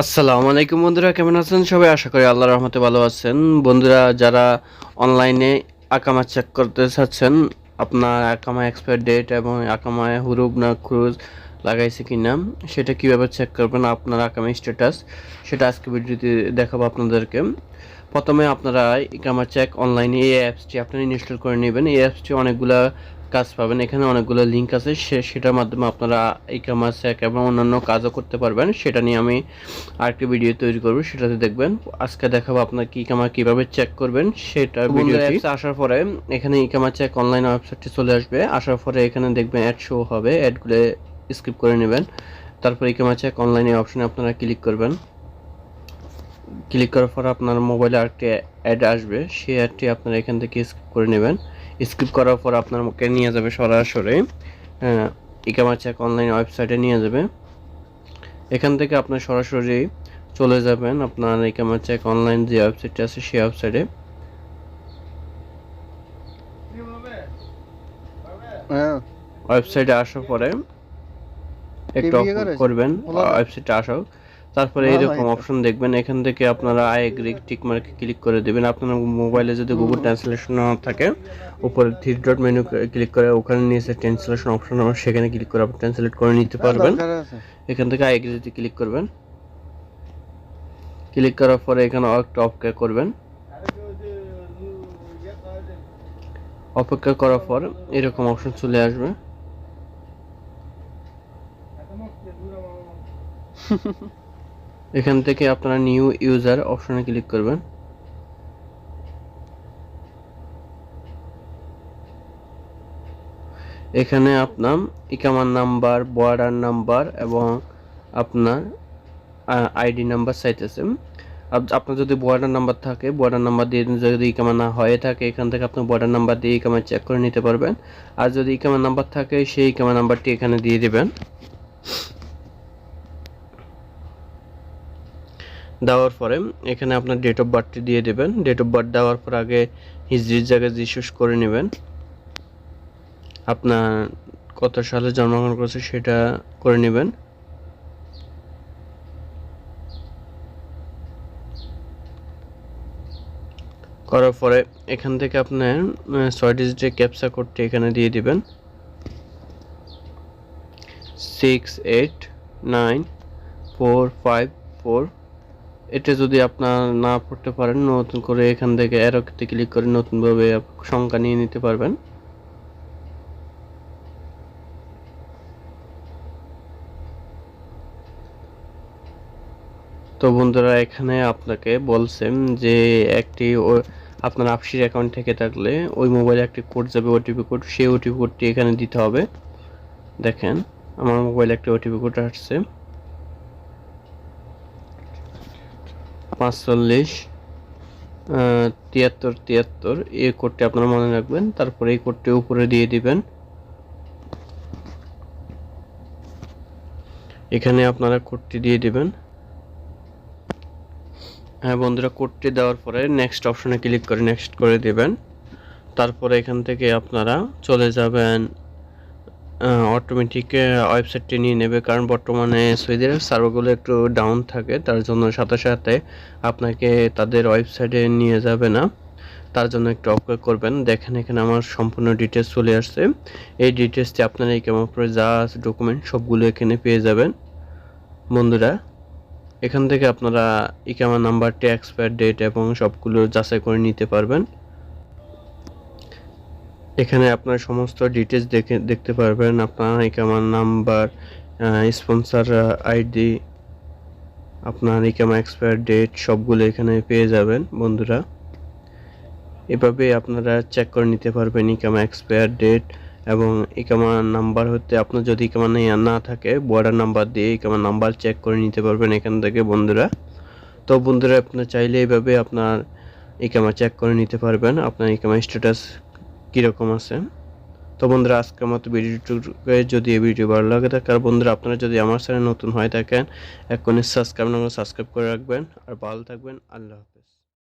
আসসালামু আলাইকুম বন্ধুরা, কেমন আছেন? সবাই আশা করি আল্লাহর রহমতে ভালো আছেন। বন্ধুরা, যারা অনলাইনে আকামা চেক করতে চাচ্ছেন, আপনার আকামা এক্সপায়ার ডেট এবং আকামায় হুরুব না ক্রুজ লাগাইছে কি না সেটা কীভাবে চেক করবেন, আপনার আকামা স্ট্যাটাস সেটা আজকে ভিডিওতে দেখাবো আপনাদেরকে। প্রথমে আপনারা ইকামা চেক অনলাইনে এই অ্যাপসটি আপনারা ইনস্টল করে নেবেন। এই অ্যাপসটি অনেকগুলা কাজ পাবেন। এখানে অনেকগুলো লিঙ্ক আছে। সে সেটার মাধ্যমে আপনারা ইকামা চেক এবং অন্যান্য কাজও করতে পারবেন। সেটা নিয়ে আমি আরেকটি ভিডিও তৈরি করব। সেটাতে দেখবেন আজকে দেখাবো আপনার কি ইকামা কীভাবে চেক করবেন। সেটা ভিডিও আসার পরে এখানে ই ইকামা চেক অনলাইন ওয়েবসাইটটি চলে আসবে। আসার পরে এখানে দেখবেন অ্যাড শো হবে। অ্যাডগুলো স্কিপ করে নেবেন। তারপর ই ইকামা চেক অনলাইনে অপশনে আপনারা ক্লিক করবেন। ক্লিক করার পর আপনার মোবাইলে আরেকটি অ্যাড আসবে। সেই অ্যাডটি আপনারা এখান থেকে স্কিপ করে নেবেন। স্কিপ করার পর আপনার মুখে নিয়ে যাবে সরাসরি। ইকামা চেক অনলাইন ওয়েবসাইটে নিয়ে যাবে। এখান থেকে আপনার সরাসরি চলে যাবেন আপনার ইকামা চেক অনলাইন যে ওয়েবসাইটটা আছে সেই ওয়েবসাইটে হ্যাঁ। ওয়েবসাইটে আসার পরে একটু করবেন। ওয়েবসাইটে আসো তারপরে এরকম অপশন দেখবেন এখান থেকে আপনারা আই এগ্রি টিক মার্কে ক্লিক করে দেবেন। আপনার মোবাইলে যদি গুগল ট্রান্সলেশন না থাকে উপরে থ্রি ডট মেনু ক্লিক করে ওখানে নিচে ট্রান্সলেশন অপশন সেখানে ক্লিক করে আপনি ট্রান্সলেট করে নিতে পারবেন। এখান থেকে আই এগ্রিতে ক্লিক করবেন। ক্লিক করার পরে এখানে একটা অপেক্ষা করবেন। অপেক্ষা করার পর এরকম অপশন চলে আসবে। এখান থেকে আপনারা নিউ ইউজার অপশনে ক্লিক করবেন। এখানে আপনার ইকামার নাম্বার বর্ডার নাম্বার এবং আপনার আইডি নাম্বার চাইতেছে আপনার যদি বর্ডার নাম্বার থাকে বর্ডার নাম্বার দিয়ে যদি ইকামা না হয়ে থাকে, এখান থেকে আপনি বর্ডার নাম্বার দিয়ে ইকামা চেক করে নিতে পারবেন। আর যদি ইকামা নাম্বার থাকে, সেই ইকামা নাম্বারটি এখানে দিয়ে দিবেন। দেওয়ার পরে এখানে আপনার ডেট অফ বার্থটি দিয়ে দেবেন। ডেট অফ বার্থ দেওয়ার পর আগে হিজড়ির জায়গায় জিসুস করে নেবেন। আপনার কত সালে জন্মগ্রহণ করেছে সেটা করে নেবেন। করার পরে এখান থেকে আপনার ছয় ডিজিটের ক্যাপচা কোডটি এখানে দিয়ে দিবেন। Six eight nine four five four এটা যদি আপনার না পড়তে পারেন, নতুন করে এখান থেকে অ্যারোতে ক্লিক করে নতুনভাবে সংখ্যা নিয়ে নিতে পারবেন। তো বন্ধুরা, এখানে আপনাকে বলছেন যে একটি আপনার আপসির অ্যাকাউন্ট থেকে থাকলে ওই মোবাইলে একটি কোড যাবে ওটিপি কোড সেই ওটিপি কোডটি এখানে দিতে হবে। দেখেন, আমার মোবাইলে একটি ওটিপি কোড আসছে। পাঁচচল্লিশ তিয়াত্তর তিয়াত্তর, এই কোডটি আপনারা মনে রাখবেন, তারপরে এই কোডটি উপরে দিয়ে দিবেন। এখানে আপনারা কোডটি দিয়ে দিবেন। হ্যাঁ বন্ধুরা, কোডটি দেওয়ার পরে নেক্সট অপশনে ক্লিক করে নেক্সট করে দিবেন। তারপরে এখান থেকে আপনারা চলে যাবেন অটোমেটিক ওয়েবসাইটটি নিয়ে নেবে। কারণ বর্তমানে সুইদের সার্ভারগুলো একটু ডাউন থাকে, তার জন্য সাথে সাথে আপনাকে তাদের ওয়েবসাইটে নিয়ে যাবে না। তার জন্য একটু অপেক্ষা করবেন। দেখেন, এখানে আমার সম্পূর্ণ ডিটেলস চলে আসছে। এই ডিটেলসটি আপনারা এই করে যা ডকুমেন্ট সবগুলো এখানে পেয়ে যাবেন। বন্ধুরা, এখান থেকে আপনারা ইকামা নাম্বারটি এক্সপায়ার ডেট এবং সবগুলো যাচাই করে নিতে পারবেন। এখানে আপনার সমস্ত ডিটেলস দেখে, দেখতে পারবেন। আপনার ইকামার নাম্বার স্পন্সর আইডি, আপনার ইকামা এক্সপায়ার ডেট সবগুলো এখানে পেয়ে যাবেন বন্ধুরা। এভাবে আপনারা চেক করে নিতে পারবেন ইকামা এক্সপায়ার ডেট এবং ইকামা নাম্বার হতে আপনার যদি ইকামা না থাকে বর্ডার নাম্বার দিয়ে ইকামা নাম্বার চেক করে নিতে পারবেন এখান থেকে বন্ধুরা। তো বন্ধুরা, আপনার চাইলে এইভাবে আপনার ইকামা চেক করে নিতে পারবেন। আপনার ইকামা স্ট্যাটাস কীরকম আছে? তো বন্ধুরা, আজকের মতো ভিডিওটুকু যদি এই ভিডিও ভালো লাগে থাকে আর বন্ধুরা, আপনারা যদি আমার চ্যানেল নতুন হয়ে থাকেন এখনই সাবস্ক্রাইব না সাবস্ক্রাইব করে রাখবেন। আর ভালো থাকবেন, আল্লাহ